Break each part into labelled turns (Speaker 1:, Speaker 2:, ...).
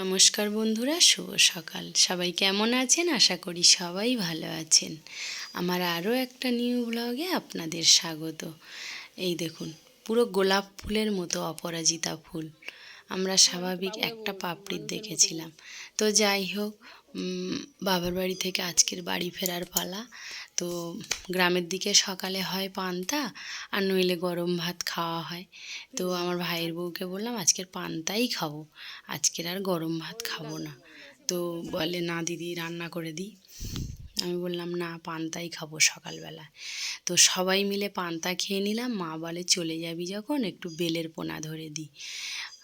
Speaker 1: নমস্কার বন্ধুরা, শুভ সকাল। সবাই কেমন আছেন? আশা করি সবাই ভালো আছেন। আমার আরও একটা নিউ ব্লগে আপনাদের স্বাগত। এই দেখুন, পুরো গোলাপ ফুলের মতো অপরাজিতা ফুল। আমরা স্বাভাবিক একটা পাপড়ির দেখেছিলাম। তো যাই হোক বাবার বাড়ি থেকে আজকের বাড়ি ফেরার পালা। তো গ্রামের দিকে সকালে হয় পান্তা আর নইলে গরম ভাত খাওয়া হয়। তো আমার ভাইয়ের বউকে বললাম, আজকের পান্তাই খাব। আজকের আর গরম ভাত খাব না। তো বলে, না দিদি, রান্না করে দিই। আমি বললাম, না, পান্তাই খাব সকালবেলা। তো সবাই মিলে পান্তা খেয়ে নিলাম। মা বলে, চলে যাবি যখন, একটু বেলের পোনা ধরে দিই।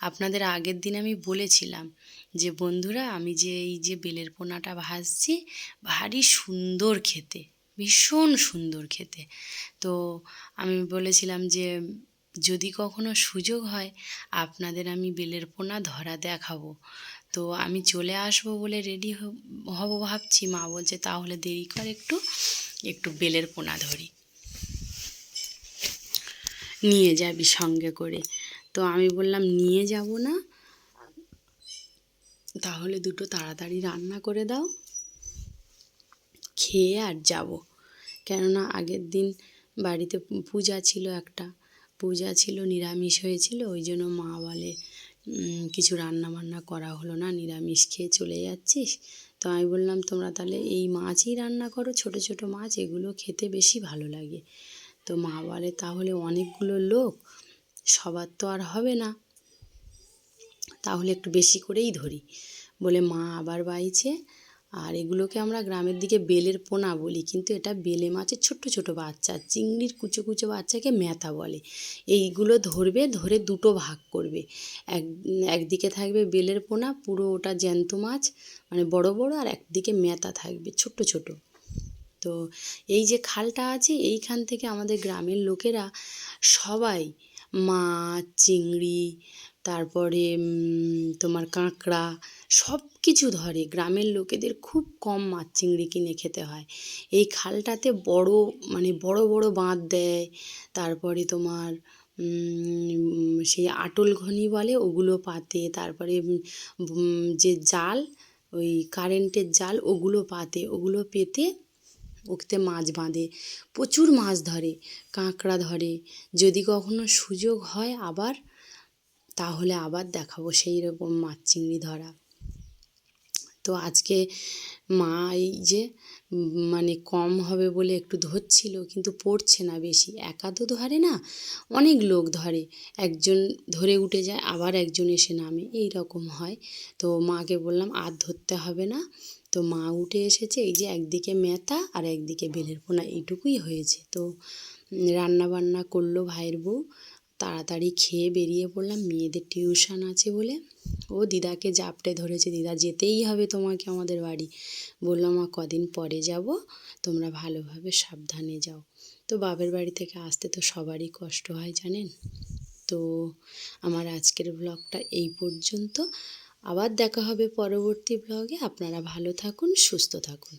Speaker 1: আপনাদের আগের দিন আমি বলেছিলাম যে, বন্ধুরা, আমি যে এই যে বেলের পোনাটা ভাজছি, ভারী সুন্দর খেতে, ভীষণ সুন্দর খেতে। তো আমি বলেছিলাম যে, যদি কখনো সুযোগ হয়, আপনাদের আমি বেলের পোনা ধরা দেখাবো। তো আমি চলে আসব বলে রেডি হব ভাবছি। মা বলছে, তাহলে দেরি কর একটু একটু বেলের পোনা ধরি। নিয়ে যাবি সঙ্গে করে। তো আমি বললাম, নিয়ে যাব না। তাহলে দুটো তাড়াতাড়ি রান্না করে দাও। খেয়ে আর যাব। কেননা আগের দিন বাড়িতে পূজা ছিল একটা। পূজা ছিল, নিরামিষ হয়েছিল, ওই জন্য মা বলে কিছু রান্না বান্না করা হলো না, নিরামিষ খেয়ে চলে যাচ্ছিস? তো আমি বললাম, তোমরা তাহলে এই মাছই রান্না করো, ছোট ছোট মাছ, এগুলো খেতে বেশি ভালো লাগে। তো মা বলে, তাহলে অনেকগুলো লোক সবার তো আর হবে না। তাহলে একটু বেশি করেই ধরি। বলে মা আবার বাইছে। আর এগুলোকে আমরা গ্রামের দিকে বেলের পোনা বলি। কিন্তু এটা বেলে মাছের ছোট্ট ছোট বাচ্চা। চিংড়ির কুচো কুচো বাচ্চাকে ম্যাথা বলে। এইগুলো ধরবে, ধরে দুটো ভাগ করবে। এক, একদিকে থাকবে বেলের পোনা, পুরো ওটা জ্যান্ত মাছ মানে বড় বড়, আর একদিকে ম্যাথা থাকবে, ছোট্ট ছোট তো এই যে খালটা আছে, এইখান থেকে আমাদের গ্রামের লোকেরা সবাই মাছ, চিংড়ি, তারপরে তোমার কাঁকড়া সব কিছু ধরে। গ্রামের লোকেদের খুব কম মাছ চিংড়ি কিনে খেতে হয়। এই খালটাতে বড় মানে বড় বড় বাঁধ দেয়। তারপরে তোমার সেই আটল ঘনি বলে, ওগুলো পাতে। তারপরে যে জাল, ওই কারেন্টের জাল, ওগুলো পাতে। ওগুলো পেতে ওতে মাছ বাঁধে, প্রচুর মাছ ধরে, কাঁকড়া ধরে। যদি কখনো সুযোগ হয় আবার, তাহলে আবার দেখাবো সেই রকম মাছ চিংড়ি ধরা। তো আজকে মা এই যে মানে কম হবে বলে একটু ধরছিল, কিন্তু পড়ছে না বেশি। একা তো ধরে না, অনেক লোক ধরে। একজন ধরে উঠে যায়, আবার একজন এসে নামে। এই রকম হয়। তো মাকে বললাম, আর ধরতে হবে না। তো মা উঠে এসেছে, এই যে একদিকে মেথা আর একদিকে বেলের পোনা, এইটুকুই হয়েছে। তো রান্না বান্না করল ভাইয়ের বউ, তাড়াতাড়ি খেয়ে বেরিয়ে পড়লাম। মেয়েদের টিউশন আছে বলে, ও দিদাকে জাপটে ধরেছে, দিদা, যেতেই হবে তোমাকে আমাদের বাড়ি। বললাম মা, কদিন পরে যাব, তোমরা ভালোভাবে সাবধানে যাও। তো বাপের বাড়ি থেকে আসতে তো সবারই কষ্ট হয়, জানেন? তো, আমার আজকের ব্লগটা এই পর্যন্ত। আবার দেখা হবে পরবর্তী ব্লগে আপনারা ভালো থাকুন সুস্থ থাকুন।